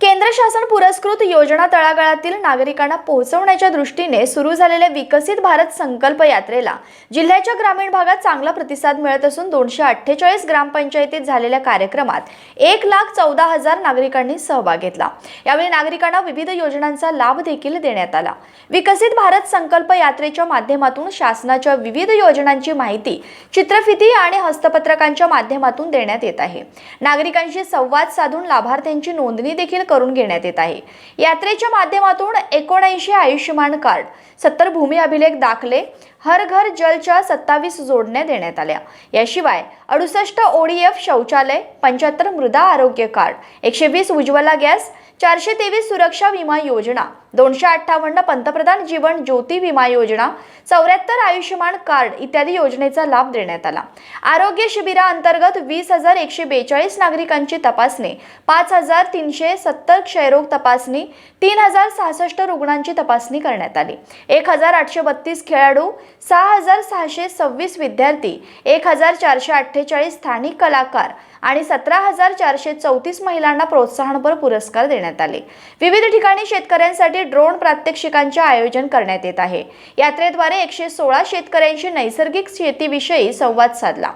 केंद्र शासन पुरस्कृत योजना तळागाळातील नागरिकांना पोहोचवण्याच्या दृष्टीने सुरू झालेल्या विकसित भारत संकल्प यात्रेला जिल्ह्याच्या ग्रामीण भागात चांगला प्रतिसाद मिळत असून दोनशे अठ्ठेचाळीस ग्रामपंचायतीत झालेल्या कार्यक्रमात एक लाख चौदा हजार नागरिकांनी सहभाग घेतला. यावेळी नागरिकांना विविध योजनांचा लाभ देखील देण्यात आला. विकसित भारत संकल्प यात्रेच्या माध्यमातून शासनाच्या विविध योजनांची माहिती चित्रफिती आणि हस्तपत्रकांच्या माध्यमातून देण्यात येत आहे. नागरिकांशी संवाद साधून लाभार्थ्यांची नोंदणी देखील करून घेण्यात येत आहे. यात्रेच्या माध्यमातून एकोणऐंशी आयुष्यमान कार्ड सत्तर भूमी अभिलेख दाखले हर घर जलच्या सत्तावीस जोडण्या देण्यात आल्या. याशिवाय अडुसष्ट ओडीएफ शौचालय पंच्याहत्तर मृदा आरोग्य कार्ड एकशे वीस उज्ज्वला गॅस चारशे तेवीस सुरक्षा विमा योजना दोनशे अठ्ठावन्न पंतप्रधान जीवन ज्योती विमा योजना चौऱ्याहत्तर आयुष्यमान कार्ड इत्यादी योजनेचा लाभ देण्यात आला. आरोग्य शिबिराअंतर्गत वीस हजार एकशे बेचाळीस नागरिकांची तपासणी पाच हजार तीनशे सत्तर क्षयरोग तपासणी तीन हजार सहासष्ट रुग्णांची तपासणी करण्यात आली. एक हजार आठशे बत्तीस खेळाडू सहा हजार सहाशे सव्वीस विद्यार्थी एक हजार चारशे अठ्ठेचाळीस स्थानिक कलाकार आणि सतरा हजार चारशे चौतीस महिलांना प्रोत्साहनपर पुरस्कार देण्यात आले. विविध ठिकाणी शेतकऱ्यांसाठी ड्रोन प्रात्यक्षिकांचे आयोजन करण्यात येत आहे. यात्रेद्वारे एकशे सोळा शेतकऱ्यांशी नैसर्गिक शेतीविषयी संवाद साधला.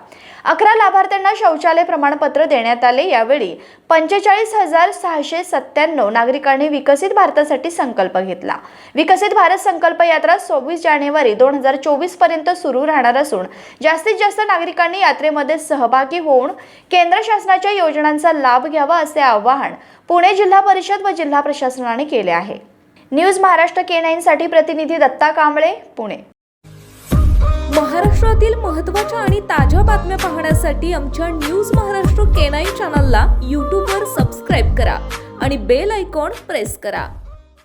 अकरा लाभार्थ्यांना शौचालय प्रमाणपत्र देण्यात आले. यावेळी पंचेचाळीस हजार सहाशे सत्त्याण्णव नागरिकांनी विकसित भारतासाठी संकल्प घेतला. विकसित भारत संकल्प यात्रा सव्वीस जानेवारी दोन हजार चोवीसपर्यंत सुरू राहणार असून जास्तीत जास्त नागरिकांनी यात्रेमध्ये सहभागी होऊन केंद्र शासनाच्या योजनांचा लाभ घ्यावा असे आवाहन पुणे जिल्हा परिषद व जिल्हा प्रशासनाने केले आहे. न्यूज महाराष्ट्र के नाईनसाठी प्रतिनिधी दत्ता कांबळे पुणे. महाराष्ट्रातील महत्त्वाच्या आणि ताज्या बातम्या पाहण्यासाठी आमच्या न्यूज महाराष्ट्र के नाईन चॅनलला यूट्यूबवर सबस्क्राईब करा आणि बेल आयकॉन प्रेस करा.